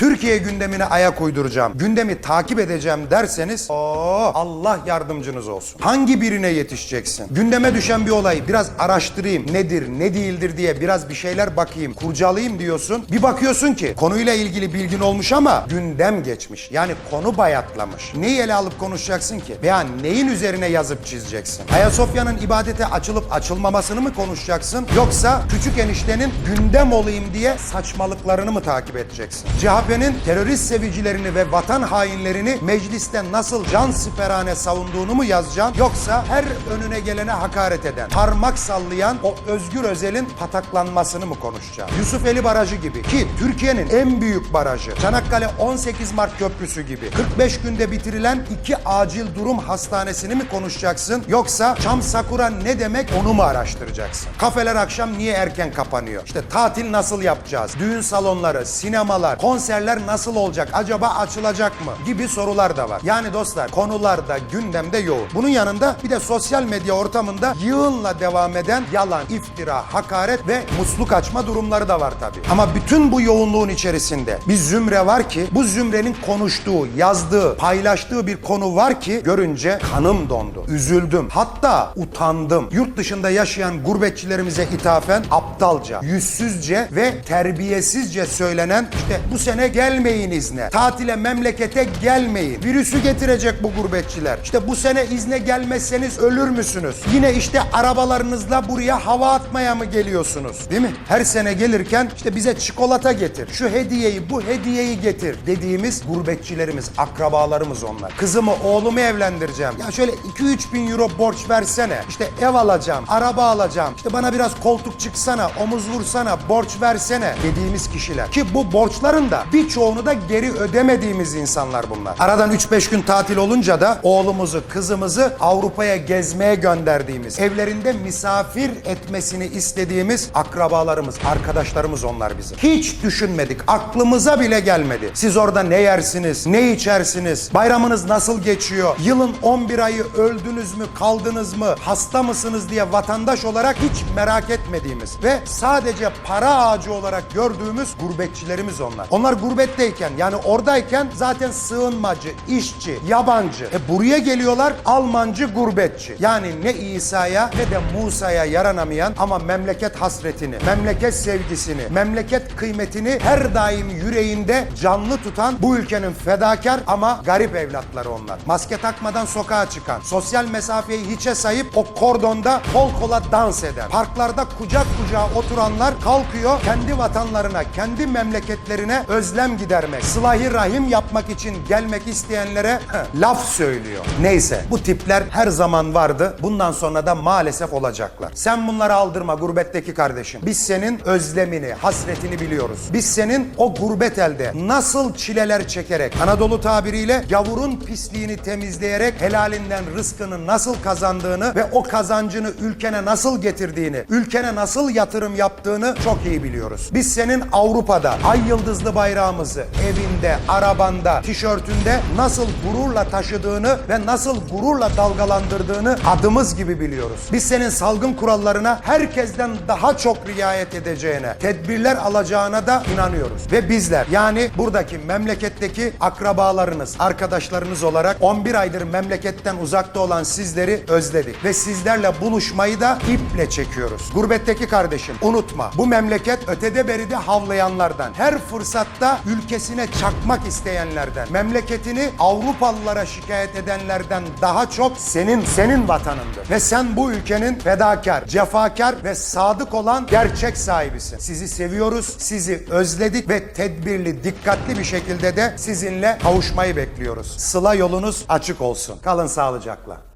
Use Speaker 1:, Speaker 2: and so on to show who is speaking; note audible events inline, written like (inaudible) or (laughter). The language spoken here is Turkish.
Speaker 1: Türkiye gündemine ayak uyduracağım, gündemi takip edeceğim derseniz o Allah yardımcınız olsun. Hangi birine yetişeceksin? Gündeme düşen bir olayı biraz araştırayım. Nedir, ne değildir diye biraz bir şeyler bakayım, kurcalayayım diyorsun. Bir bakıyorsun ki konuyla ilgili bilgin olmuş ama gündem geçmiş. Yani konu bayatlamış. Neyi ele alıp konuşacaksın ki? Veya neyin üzerine yazıp çizeceksin? Ayasofya'nın ibadete açılıp açılmamasını mı konuşacaksın? Yoksa küçük eniştenin gündem olayım diye saçmalıklarını mı takip edeceksin? CHP'nin terörist sevicilerini ve vatan hainlerini mecliste nasıl can siperhane savunduğunu mu yazacaksın? Yoksa her önüne gelene hakaret eden, parmak sallayan o Özgür Özel'in pataklanmasını mı konuşacaksın? Yusufeli Barajı gibi ki Türkiye'nin en büyük barajı. Çanakkale 18 Mart Köprüsü gibi. 45 günde bitirilen iki acil durum hastanesini mi konuşacaksın? Yoksa Çam Sakura ne demek onu mu araştıracaksın? Kafeler akşam niye erken kapanıyor? İşte tatil nasıl yapacağız? Düğün salonları, sinemalar, konserler nasıl olacak? Acaba açılacak mı? Gibi sorular da var. Yani dostlar konularda gündemde yoğun. Bunun yanında bir de sosyal medya ortamında yığınla devam eden yalan, iftira, hakaret ve musluk açma durumları da var tabii. Ama bütün bu yoğunluğun içerisinde bir zümre var ki bu zümrenin konuştuğu, yazdığı, paylaştığı bir konu var ki görünce kanım dondu. Üzüldüm. Hatta utandım. Yurt dışında yaşayan gurbetçilerimize ithafen aptalca, yüzsüzce ve terbiyesizce söylenen işte bu sene gelmeyin izne. Tatile memlekete gelmeyin. Virüsü getirecek bu gurbetçiler. İşte bu sene izne gelmezseniz ölür müsünüz? Yine işte arabalarınızla buraya hava atmaya mı geliyorsunuz? Değil mi? Her sene gelirken işte bize çikolata getir. Şu hediyeyi, bu hediyeyi getir dediğimiz gurbetçilerimiz, akrabalarımız onlar. Kızımı, oğlumu evlendireceğim. Ya şöyle 2-3 bin euro borç versene. İşte ev alacağım, araba alacağım. İşte bana biraz koltuk çıksana, omuz vursana, borç versene dediğimiz kişiler. Ki bu borçların da birçoğunu da geri ödemediğimiz insanlar bunlar. Aradan 3-5 gün tatil olunca da oğlumuzu, kızımızı Avrupa'ya gezmeye gönderdiğimiz, evlerinde misafir etmesini istediğimiz akrabalarımız, arkadaşlarımız onlar bizim. Hiç düşünmedik, aklımıza bile gelmedi. Siz orada ne yersiniz, ne içersiniz, bayramınız nasıl geçiyor, yılın 11 ayı öldünüz mü, kaldınız mı, hasta mısınız diye vatandaş olarak hiç merak etmediğimiz ve sadece para ağacı olarak gördüğümüz gurbetçilerimiz onlar. Onlar gurbetteyken yani oradayken zaten sığınmacı, işçi, yabancı. E buraya geliyorlar Almancı gurbetçi. Yani ne İsa'ya ne de Musa'ya yaranamayan ama memleket hasretini, memleket sevgisini, memleket kıymetini her daim yüreğinde canlı tutan bu ülkenin fedakar ama garip evlatları onlar. Maske takmadan sokağa çıkan, sosyal mesafeyi hiçe sayıp o kordonda kol kola dans eden, parklarda kucak kucağa oturanlar kalkıyor kendi vatanlarına, kendi memleketlerine özlem gidermek, sılahi rahim yapmak için gelmek isteyenlere (laughs) laf söylüyor. Neyse bu tipler her zaman vardı. Bundan sonra da maalesef olacaklar. Sen bunları aldırma gurbetteki kardeşim. Biz senin özlemini, hasretini biliyoruz. Biz senin o gurbet elde nasıl çileler çekerek, Anadolu tabiriyle gavurun pisliğini temizleyerek helalinden rızkını nasıl kazandığını ve o kazancını ülkene nasıl getirdiğini, ülkene nasıl yatırım yaptığını çok iyi biliyoruz. Biz senin Avrupa'da ay yıldızlı bayrağımızı evinde, arabanda, tişörtünde nasıl gururla taşıdığını ve nasıl gururla dalgalandırdığını adımız gibi biliyoruz. Biz senin salgın kurallarına herkesten daha çok riayet edeceğine, tedbirler alacağına da inanıyoruz. Ve bizler yani buradaki memleketteki akrabalarınız, arkadaşlarınız olarak 11 aydır memleketten uzakta olan sizleri özledik. Ve sizlerle buluşmayı da iple çekiyoruz. Gurbetteki kardeşim unutma bu memleket ötede beride havlayanlardan, her fırsatta ülkesine çakmak isteyenlerden, memleketini Avrupalılara şikayet edenlerden daha çok senin senin vatanındır. Ve sen bu ülkenin fedakar, cefakar ve sadık olan gerçek sahibisin. Sizi seviyoruz, sizi özledik ve tedbirli, dikkatli bir şekilde de sizinle kavuşmayı bekliyoruz. Sıla yolunuz açık olsun. Kalın sağlıcakla.